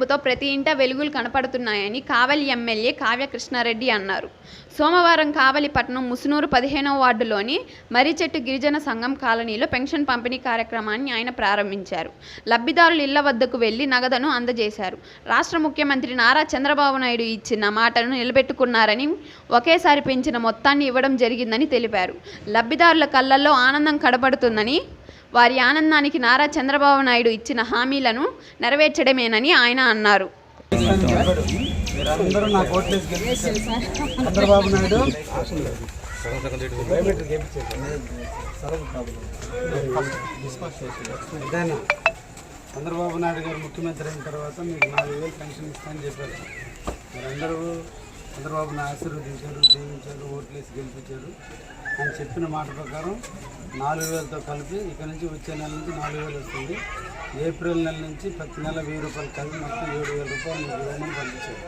విజృంభింపుతో ప్రతి ఇంట వెలుగులు కనపడుతున్నాయని కావలి ఎమ్మెల్యే కావ్య కృష్ణారెడ్డి అన్నారు. సోమవారం కావలి పట్టణం ముసునూరు పదిహేనవ వార్డులోని మర్రిచెట్టు గిరిజన సంఘం కాలనీలో పెన్షన్ పంపిణీ కార్యక్రమాన్ని ఆయన ప్రారంభించారు. లబ్ధిదారుల ఇళ్ళ వద్దకు వెళ్ళి నగదును అందజేశారు. రాష్ట్ర ముఖ్యమంత్రి నారా చంద్రబాబు నాయుడు ఇచ్చిన మాటను నిలబెట్టుకున్నారని ఒకేసారి పెంచిన మొత్తాన్ని ఇవ్వడం జరిగిందని తెలిపారు. లబ్ధిదారుల కళ్ళల్లో ఆనందం కనబడుతుందని వారి ఆనందానికి నారా చంద్రబాబు నాయుడు ఇచ్చిన హామీలను నెరవేర్చడమేనని ఆయన అన్నారు. చంద్రబాబు నాయుడు. చంద్రబాబు నాయుడు గారు ముఖ్యమంత్రి అయిన తర్వాత మీకు నాలుగు వేలు పెన్షన్ ఇస్తానని చెప్పారు. మీరందరూ చంద్రబాబుని ఆశీర్వదించారు దీవించారు ఓట్లేసి గెలిపించారు. అని చెప్పిన మాట ప్రకారం నాలుగు వేలతో కలిపి ఇక నుంచి వచ్చే నెల నుంచి నాలుగు వేలు వస్తుంది. ఏప్రిల్ నెల నుంచి ప్రతి నెల వెయ్యి రూపాయలు కలిపి మొత్తం ఏడు వేల రూపాయలు మీకు ఇవ్వమని పంపించారు.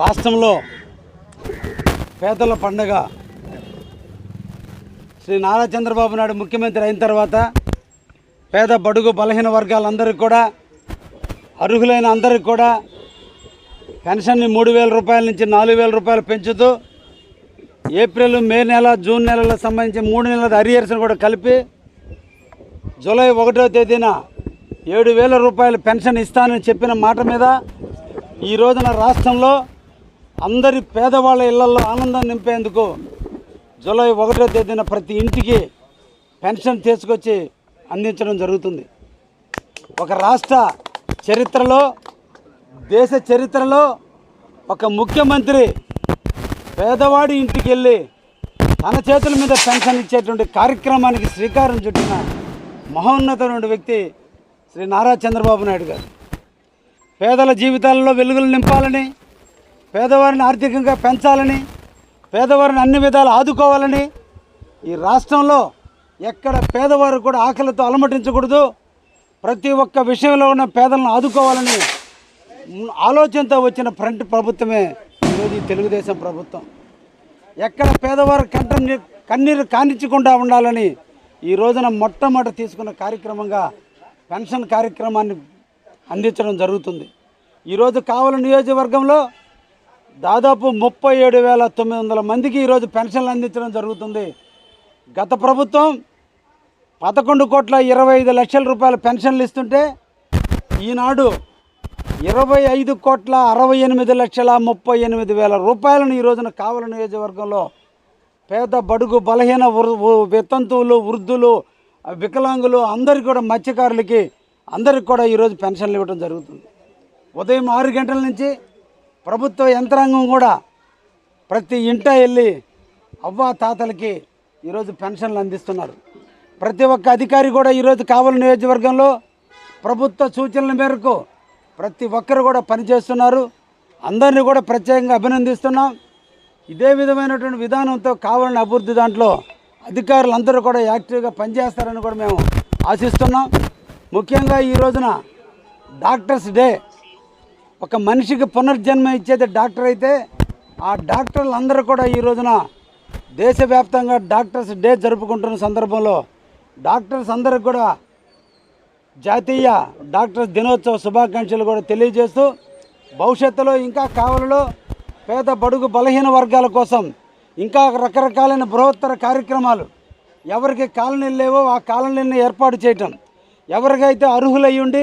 రాష్ట్రంలో పేదల పండగ. శ్రీ నారా చంద్రబాబు నాయుడు ముఖ్యమంత్రి అయిన తర్వాత పేద బడుగు బలహీన వర్గాలందరికీ కూడా అర్హులైన అందరికి కూడా పెన్షన్ని మూడు వేల రూపాయల నుంచి నాలుగు వేల రూపాయలు పెంచుతూ ఏప్రిల్ మే నెల జూన్ నెలలకు సంబంధించి మూడు నెలల అరియర్స్ని కూడా కలిపి జూలై ఒకటో తేదీన ఏడు వేల రూపాయలు పెన్షన్ ఇస్తానని చెప్పిన మాట మీద ఈ రోజున రాష్ట్రంలో అందరి పేదవాళ్ళ ఇళ్ళలో ఆనందం నింపేందుకు జూలై ఒకటో తేదీన ప్రతి ఇంటికి పెన్షన్ తీసుకొచ్చి అందించడం జరుగుతుంది. ఒక రాష్ట్ర చరిత్రలో దేశ చరిత్రలో ఒక ముఖ్యమంత్రి పేదవాడి ఇంటికి వెళ్ళి తన చేతుల మీద పెన్షన్ ఇచ్చేటువంటి కార్యక్రమానికి శ్రీకారం చుట్టిన మహోన్నతమైన వ్యక్తి శ్రీ నారా చంద్రబాబు నాయుడు గారు. పేదల జీవితాలలో వెలుగులు నింపాలని పేదవారిని ఆర్థికంగా పెంచాలని పేదవారిని అన్ని విధాలు ఆదుకోవాలని ఈ రాష్ట్రంలో ఎక్కడ పేదవారు కూడా ఆకలితో అలమటించకూడదు. ప్రతి ఒక్క విషయంలో ఉన్న పేదలను ఆదుకోవాలని ఆలోచనతో వచ్చిన ఫ్రంట్ ప్రభుత్వమే ఈరోజు తెలుగుదేశం ప్రభుత్వం. ఎక్కడ పేదవారు కంట కన్నీరు కానిచ్చకుండా ఉండాలని ఈ రోజున మొట్టమొదట తీసుకున్న కార్యక్రమంగా పెన్షన్ కార్యక్రమాన్ని అందించడం జరుగుతుంది. ఈరోజు కావల నియోజకవర్గంలో దాదాపు ముప్పై ఏడు వేల తొమ్మిది వందల మందికి ఈరోజు పెన్షన్లు అందించడం జరుగుతుంది. గత ప్రభుత్వం పదకొండు కోట్ల ఇరవై ఐదు లక్షల రూపాయల పెన్షన్లు ఇస్తుంటే ఈనాడు ఇరవై ఐదు కోట్ల అరవై ఎనిమిది లక్షల ముప్పై ఎనిమిది వేల రూపాయలను ఈ రోజున కావలి నియోజకవర్గంలో పేద బడుగు బలహీన వృ- వితంతువులు వృద్ధులు వికలాంగులు అందరికీ కూడా మత్స్యకారులకి అందరికి కూడా ఈరోజు పెన్షన్లు ఇవ్వడం జరుగుతుంది. ఉదయం ఆరు గంటల నుంచి ప్రభుత్వ యంత్రాంగం కూడా ప్రతి ఇంట వెళ్ళి అవ్వ తాతలకి ఈరోజు పెన్షన్లు అందిస్తున్నారు. ప్రతి ఒక్క అధికారి కూడా ఈరోజు కావలి నియోజకవర్గంలో ప్రభుత్వ సూచనల మేరకు ప్రతి ఒక్కరు కూడా పనిచేస్తున్నారు. అందరినీ కూడా ప్రత్యేకంగా అభినందిస్తున్నాం. ఇదే విధమైనటువంటి విధానంతో కావాలని అభివృద్ధి దాంట్లో అధికారులందరూ కూడా యాక్టివ్గా పనిచేస్తారని కూడా మేము ఆశిస్తున్నాం. ముఖ్యంగా ఈ రోజున డాక్టర్స్ డే. ఒక మనిషికి పునర్జన్మ ఇచ్చేది డాక్టర్ అయితే ఆ డాక్టర్లు అందరూ కూడా ఈ రోజున దేశవ్యాప్తంగా డాక్టర్స్ డే జరుపుకుంటున్న సందర్భంలో డాక్టర్స్ అందరికి కూడా జాతీయ డాక్టర్స్ దినోత్సవ శుభాకాంక్షలు కూడా తెలియజేస్తూ భవిష్యత్తులో ఇంకా కావలలో పేద బడుగు బలహీన వర్గాల కోసం ఇంకా రకరకాలైన బృహత్తర కార్యక్రమాలు ఎవరికి కాలనీలు లేవో ఆ కాలనీలను ఏర్పాటు చేయటం. ఎవరికైతే అర్హులయ్యుండి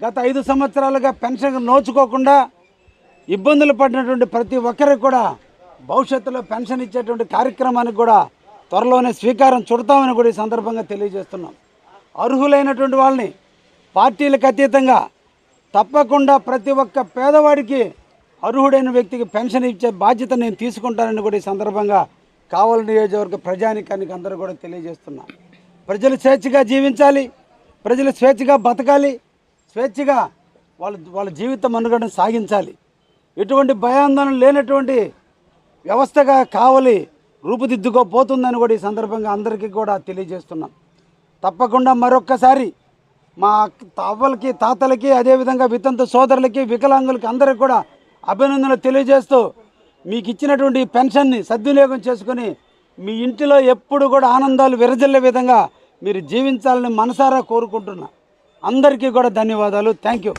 గత ఐదు సంవత్సరాలుగా పెన్షన్ నోచుకోకుండా ఇబ్బందులు పడినటువంటి ప్రతి ఒక్కరికి కూడా భవిష్యత్తులో పెన్షన్ ఇచ్చేటువంటి కార్యక్రమానికి కూడా త్వరలోనే స్వీకారం చుడతామని కూడా ఈ సందర్భంగా తెలియజేస్తున్నాం. అర్హులైనటువంటి వాళ్ళని పార్టీలకు అతీతంగా తప్పకుండా ప్రతి ఒక్క పేదవాడికి అర్హుడైన వ్యక్తికి పెన్షన్ ఇచ్చే బాధ్యత నేను తీసుకుంటానని కూడా ఈ సందర్భంగా కావలి నియోజకవర్గ ప్రజానికానికి అందరూ కూడా తెలియజేస్తున్నాం. ప్రజలు స్వేచ్ఛగా జీవించాలి ప్రజలు స్వేచ్ఛగా బతకాలి స్వేచ్ఛగా వాళ్ళ వాళ్ళ జీవితం మనుగడను సాగించాలి. ఎటువంటి భయాందోళన లేనటువంటి వ్యవస్థగా కావలి రూపుదిద్దుకోపోతుందని కూడా ఈ సందర్భంగా అందరికీ కూడా తెలియజేస్తున్నాం. తప్పకుండా మరొక్కసారి మా తవ్వలకి అవ్వలకి తాతలకి అదేవిధంగా వితంతు సోదరులకి వికలాంగులకి అందరికి కూడా అభినందనలు తెలియజేస్తూ మీకు ఇచ్చినటువంటి పెన్షన్ని సద్వినియోగం చేసుకొని మీ ఇంటిలో ఎప్పుడు కూడా ఆనందాలు విరజల్లే విధంగా మీరు జీవించాలని మనసారా కోరుకుంటున్నా. అందరికీ కూడా ధన్యవాదాలు. Thank you.